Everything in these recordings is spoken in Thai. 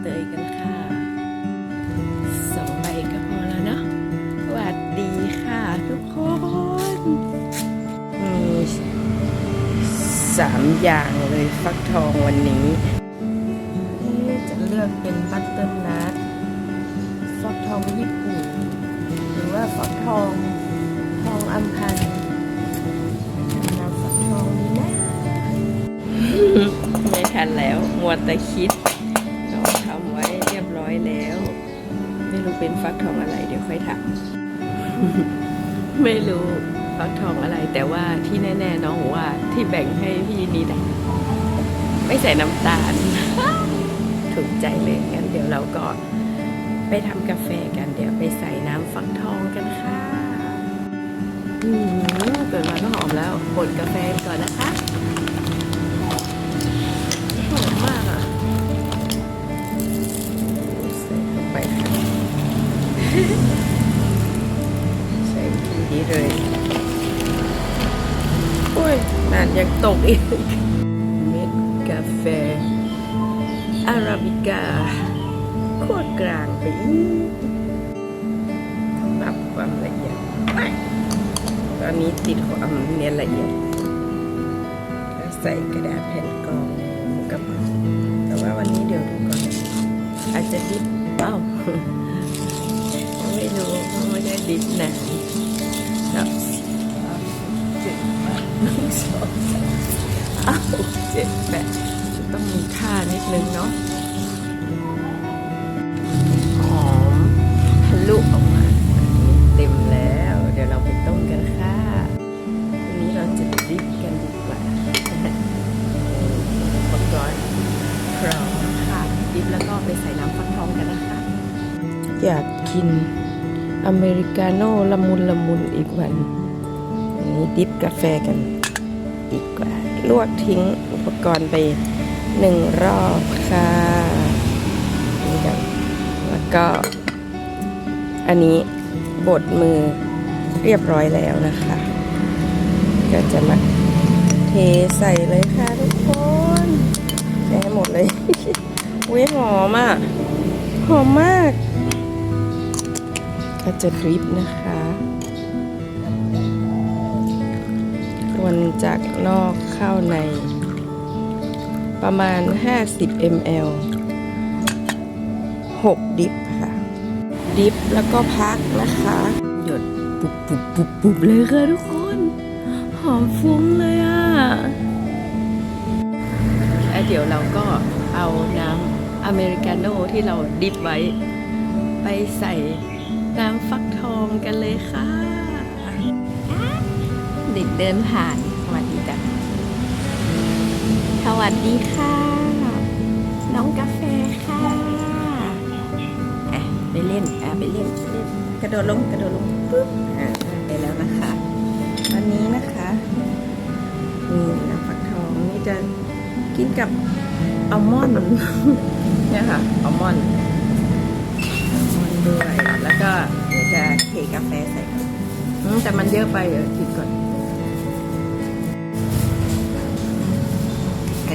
เตยกันค่ะสองใบก็พอแล้วเนาะสวัสดีค่ะทุกคนมีสามอย่างเลยฟักทองวันนี้เอ๊ะจะเลือกเป็นบัตเตอร์นัทฟักทองญี่ปุ่นหรือว่าฟักทองทองอัมพันธ์นำฟักทองนี้นะไม่ทันแล้วมัวแต่คิด อยแล้ว ไม่รู้เป็นฟักทองอะไร เดี๋ยวค่อยถามไม่รู้ฟักทองอะไร แต่ว่าที่แน่ ๆ น้องว่าที่แบ่งให้พี่นี่ไม่ใส่น้ำตาล ถูกใจเลยงั้นเดี๋ยวเราก็ไปทำกาแฟกันเดี๋ยวไปใส่น้ำฟักทองกันค่ะอืมเกิดมาก็หอมแล้วบดกาแฟก่อนนะคะ ใส่ทีนี้เลยโอ้ยนานยังตกอีก เม็ดกาแฟ อาราบิกาโคตรกลางไปอีกปรับความละเอียดตอนนี้ติดความเนียนละเอียดแล้วใส่กระดาษแผ่นกรองกับแต่ว่าวันนี้เดี๋ยวดูก่อน อาจจะดิบเปล่า ไม่รู้เพราะไม่ได้ดิบนะครับเจ็ดแปดหนึ่งสองสามอ้าวเจ็ดแปดจะต้องมีท่านิดนึงเนาะหอมทะลุออกมาเต็มแล้ว เดี๋ยวเราไปต้มกันค่ะวันนี้เราจะดิบกันดีกว่าอุปกรณ์พร้อมค่ะดิบแล้วก็ไปใส่น้ำฟักทองกันนะคะ อยากกิน อเมริกาโน่ละมุนละมุนอีกวันนี้ดิบกาแฟกันดีกว่า ลวกทิ้งอุปกรณ์ไปหนึ่งรอบค่ะนี่กันแล้วก็ อันนี้บดมือเรียบร้อยแล้วนะคะ ก็จะมาเทใส่เลยค่ะทุกคนใส่ให้หมดเลยอุ้ยหอมอะ หอมมาก ก็จะดริปนะคะวนจากนอกเข้าใน ประมาณ 50 ml 6 ดิฟค่ะ ดิฟแล้วก็พักนะคะ หยดปุบปุบปุบปุบเลยค่ะทุกคน หอมฟุ้งเลยอะแล้วเดี๋ยวเราก็เอาน้ำอเมริกาโน่ที่เราดิบไว้ ไปใส่ น้ำฟักทองกันเลยค่ะ เด็กเดินผ่านสวัสดีจ้ะสวัสดีค่ะ น้องกาแฟค่ะอะไปเล่นอะไปเล่นไปเล่น กระโดดลงกระโดดลงปุ๊บอะไปแล้วนะคะวันนี้นะคะนี่น้ำฟักทองนี่จะกินกับอัลมอนด์เนี่ยค่ะอัลมอนด์อัลมอน ด้วย แล้วก็เดี๋ยวจะเทกาแฟใส่แต่มันเยอะไปเดี๋ยวคิดก่อน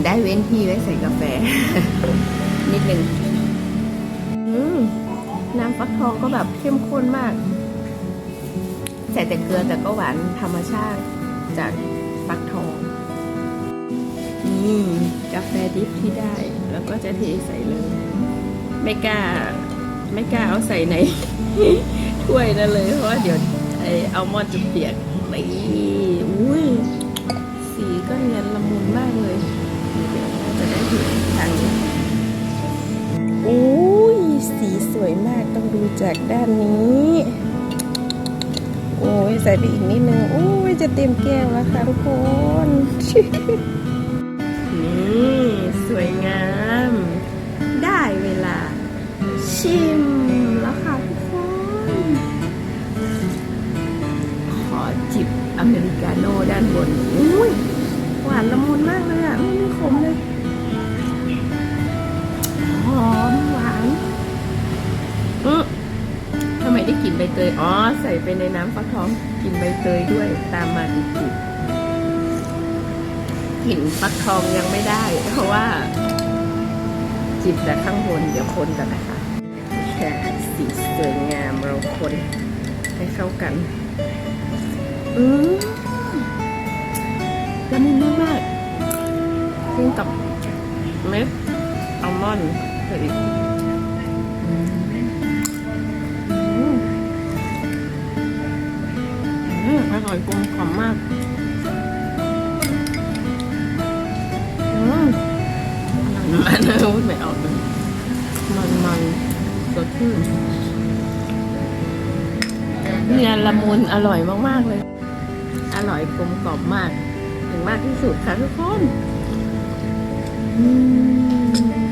ได้เว้นที่ไว้ใส่กาแฟ นิดนึงน้ำฟักทองก็แบบเข้มข้นมาก ใส่แต่เกลือแต่ก็หวานธรรมชาติจากฟักทองนี่กาแฟดิบที่ได้ แล้วก็จะเทใส่เลย ไม่กล้า ไม่กล้าเอาใส่ในถ้วยนั่นเลย เพราะว่าเดี๋ยวไออัลมอดจะเปียกนี่อุ้ยสีก็เนียนละมุนมากเลยเดี๋ยวเราจะได้เห็นทางนี้อุ้ยสีสวยมากต้องดูจากด้านนี้โอ้ยใส่ไปอีกนิดนึงโอ้ยจะเต็มแก้วแล้วค่ะทุกคนนี่สวยงาม ไปในน้ำฟักทองกินใบเตยด้วยตามมาติดๆกลิ่นฟักทองยังไม่ได้ เพราะว่า จิบแต่ข้างบนเดี๋ยวคนกันนะคะแค่สีสวยงามเราคนให้เข้ากันอืมละมุนมากมากๆขึ้นกับเม็ดอัลมอนด์อีก อืมอร่อยกลมกล่อมมากอืมมันพูดไม่ออกเลยมันมันสดชื่นเนี่ยละมุนอร่อยมากๆเลย อร่อยกลมกล่อมมาก ถึงมากที่สุดค่ะทุกคน อืม